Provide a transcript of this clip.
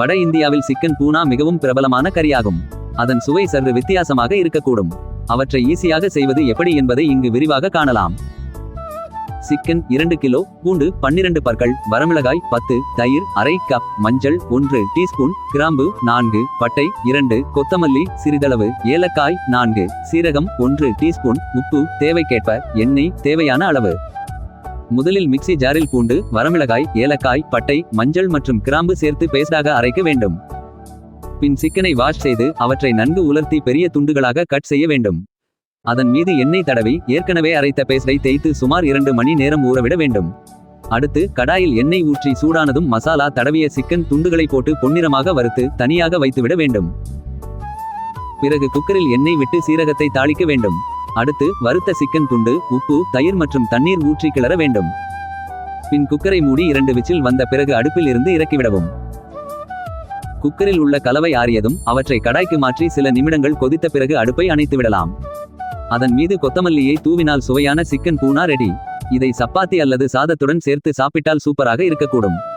வட இந்தியாவில் சிக்கன் பூனா மிகவும் பிரபலமான கறியாகும். அதன் சுவை சற்று வித்தியாசமாக இருக்கக்கூடும். அவற்றை ஈஸியாக செய்வது எப்படி என்பதை இங்கு விரிவாக காணலாம். சிக்கன் இரண்டு கிலோ பூண்டு பன்னிரண்டு பற்கள் வரமிளகாய் பத்து தயிர் அரை கப் மஞ்சள் ஒன்று டீஸ்பூன் கிராம்பு நான்கு பட்டை இரண்டு கொத்தமல்லி சிறிதளவு ஏலக்காய் நான்கு சீரகம் ஒன்று டீஸ்பூன் உப்பு தேவைக்கேற்ப எண்ணெய் தேவையான அளவு. முதலில் மிக்ஸி ஜாரில் பூண்டு வரமிளகாய் ஏலக்காய் பட்டை மஞ்சள் மற்றும் கிராம்பு சேர்த்து பேஸ்டாக அரைக்க வேண்டும். பின் சிக்கனை வாஷ் செய்து அவற்றை நன்கு உலர்த்தி பெரிய துண்டுகளாக கட் செய்ய வேண்டும். அதன் மீது எண்ணெய் தடவி ஏற்கனவே அரைத்த பேஸ்டை தேய்த்து சுமார் இரண்டு மணி நேரம் ஊறவிட வேண்டும். அடுத்து கடாயில் எண்ணெய் ஊற்றி சூடானதும் மசாலா தடவிய சிக்கன் துண்டுகளை போட்டு பொன்னிறமாக வறுத்து தனியாக வைத்துவிட வேண்டும். பிறகு குக்கரில் எண்ணெய் விட்டு சீரகத்தை தாளிக்க வேண்டும். அடுத்து வறுத்த சிக்கன் துண்டு உப்பு தயிர் மற்றும் தண்ணீர் ஊற்றி கிளற வேண்டும். பின் குக்கரை மூடி இரண்டு விசில் வந்த பிறகு அடுப்பில் இருந்து இறக்கிவிடவும். குக்கரில் உள்ள கலவை ஆறியதும் அவற்றை கடாய்க்கு மாற்றி சில நிமிடங்கள் கொதித்த பிறகு அடுப்பை அணைத்து விடலாம். அதன் மீது கொத்தமல்லியை தூவினால் சுவையான சிக்கன் பூனா ரெடி இதை சப்பாத்தி அல்லது சாதத்துடன் சேர்த்து சாப்பிட்டால் சூப்பராக இருக்கக்கூடும்.